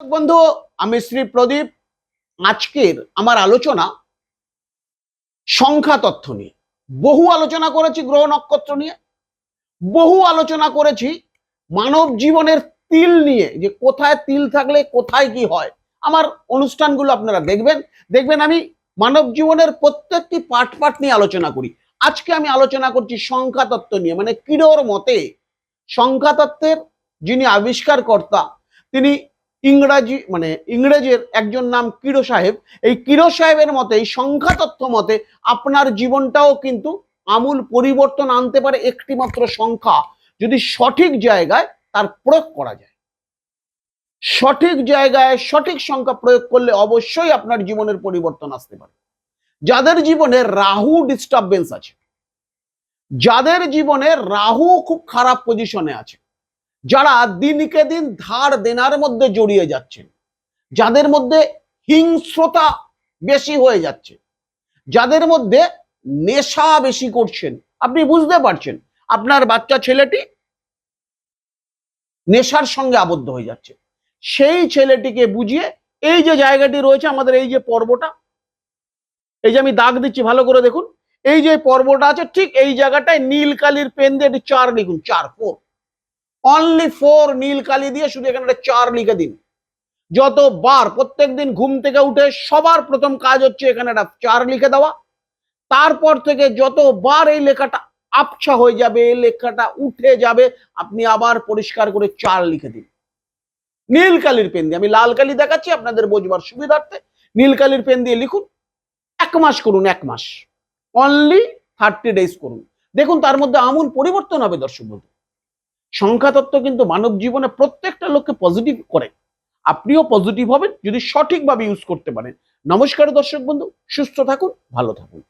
বন্ধু, আমি শ্রী প্রদীপ। আজকের আমার আলোচনা সংখ্যা তথ্য নিয়ে। বহু আলোচনা করেছি গ্রহ নক্ষত্র নিয়ে। বহু আলোচনা করেছি মানব জীবনের তিল নিয়ে, যে কোথায় তিল থাকলে কোথায় কি হয়। আমার অনুষ্ঠানগুলো আপনারা দেখবেন। দেখবেন আমি মানব জীবনের প্রত্যেকটি পাঠ পাঠ নিয়ে আলোচনা করি। আজকে আমি আলোচনা করছি সংখ্যা তত্ত্ব নিয়ে মানে কিরোর মতে। সংখ্যা তত্ত্বের যিনি আবিষ্কারকর্তা, তিনি ইংরাজি মানে ইংরেজের একজন নাম কিরো সাহেব। এই কিরো সাহেবের মতে এই সংখ্যা তথ্য মতে আপনার জীবনটাও কিন্তু আমূল পরিবর্তন আনতে পারে একটি মাত্র সংখ্যা। যদি সঠিক জায়গায় তার প্রয়োগ করা যায়। সঠিক জায়গায় সঠিক সংখ্যা প্রয়োগ করলে অবশ্যই আপনার জীবনের পরিবর্তন আসতে পারে। যাদের জীবনে রাহু ডিস্টারবেন্স আছে, যাদের জীবনে রাহু খুব খারাপ পজিশনে আছে যারা দিনকে দিন ধার দেনার মধ্যে জড়িয়ে যাচ্ছেন যাদের মধ্যে হিংস্রতা বেশি হয়ে যাচ্ছে, যাদের মধ্যে নেশা বেশি করছেন, আপনি বুঝতে পারছেন, আপনার বাচ্চা ছেলেটি নেশার সঙ্গে আবদ্ধ হয়ে যাচ্ছে। সেই ছেলেটিকে বুঝিয়ে এই যে জায়গাটি রয়েছে, আমাদের এই যে পর্বটা, এই যে আমি দাগ দিচ্ছি, ভালো করে দেখুন, এই যে পর্বটা আছে, ঠিক এই জায়গাটায় নীল কালির পেন দিয়ে চার লিখুন, চার ফোর অনলি ফোর নীল কালি দিয়ে শুধু এখানে একটা চার লিখে দিন। যতবার প্রত্যেক দিন ঘুম থেকে উঠে সবার প্রথম কাজ হচ্ছে এখানে একটা চার লিখে দেওয়া। তারপর থেকে যতবার এই লেখাটা আবছা হয়ে যাবে, এই লেখাটা উঠে যাবে, আপনি আবার পরিষ্কার করে চার লিখে দিন। নীল কালির পেন দিয়ে, আমি লাল কালি দেখাচ্ছি, আপনাদের বোঝবার সুবিধার্থে নীল কালির পেন দিয়ে লিখুন। এক মাস করুন, এক মাস। অনলি থার্টি ডেজ করুন। দেখুন, তার মধ্যে আমূল পরিবর্তন হবে, দর্শক বন্ধু। সংখ্যা তত্ত্ব কিন্তু মানব জীবনে প্রত্যেকটা লোককে পজিটিভ করে। আপনিও পজিটিভ হবেন যদি সঠিকভাবে ইউজ করতে পারেন। নমস্কার দর্শক বন্ধু, সুস্থ থাকুন, ভালো থাকুন।